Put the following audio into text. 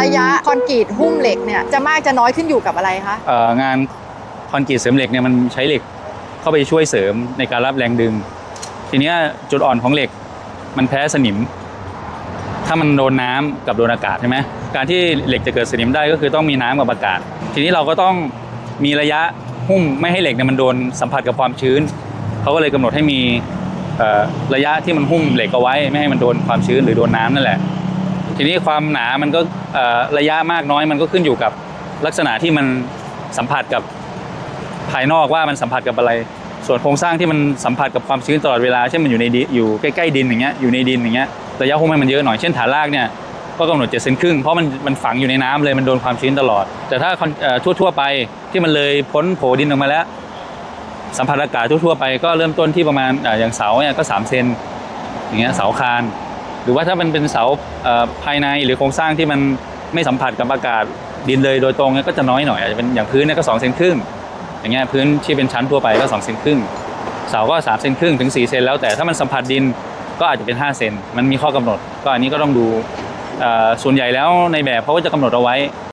ระยะคอนกรีตหุ้มเหล็กเนี่ยจะมากจะน้อยขึ้นอยู่กับอะไรคะเอ่องานคอนกรีตเสริมเหล็กเนี่ยมันใช้เหล็กเข้าไปช่วยเสริมในการรับแรงดึง ทีเนี้ยจุดอ่อนของเหล็กมันแพ้สนิม ถ้ามันโดนน้ำกับโดนอากาศใช่ไหมการที่เหล็กจะเกิดสนิมได้ก็คือต้องมีน้ำกับอากาศ ทีนี้เราก็ต้องมีระยะหุ้มไม่ให้เหล็กเนี่ยมันโดนสัมผัสกับความชื้นเขาก็เลยกำหนดให้มีระยะที่มันหุ้มเหล็กเอาไว้ ไม่ให้มันโดนความชื้นหรือโดนน้ำนั่นแหละ ทีนี้ความหนามันก็ระยะมากน้อยมันก็ขึ้นอยู่กับลักษณะที่มันสัมผัสกับภายนอกว่ามันสัมผัสกับอะไร ส่วนโครงสร้างที่มันสัมผัสกับความชื้นตลอดเวลาเช่นมันอยู่ในดิอยู่ใกล้ๆดินอย่างเงี้ยอยู่ในดินอย่างเงี้ยระยะหุ้มให้มันเยอะหน่อยเช่นฐานรากเนี่ยก็กำหนดเจ็ดเซนครึ่งเพราะมันมันฝังอยู่ในน้ำเลยมันโดนความชื้นตลอด แต่ถ้าทั่วๆไปที่มันเลยพ้นโผดินออกมาแล้ว สัมผัสอากาศทั่วๆไปก็เริ่มต้นที่ประมาณอ่าอย่างเสาเนี่ยก็สามเซนอย่างเงี้ยเสาคาน หรือว่าถ้ามันเป็นเสาภายในหรือโครงสร้างที่มันไม่สัมผัสกับอากาศดินเลยโดยตรงเนี่ยก็จะน้อยหน่อยอาจจะเป็นอย่างพื้นเนี่ยก็สองเซนครึ่งอย่างเงี้ยพื้นที่เป็นชั้นทั่วไปก็สองเซนครึ่งเสาก็สามเซนครึ่งถึงสี่เซนแล้วแต่ถ้ามันสัมผัสดินก็อาจจะเป็นห้าเซนมันมีข้อกำหนด ก็อันนี้ก็ต้องดูส่วนใหญ่แล้วในแบบเขาก็จะกำหนดเอาไว้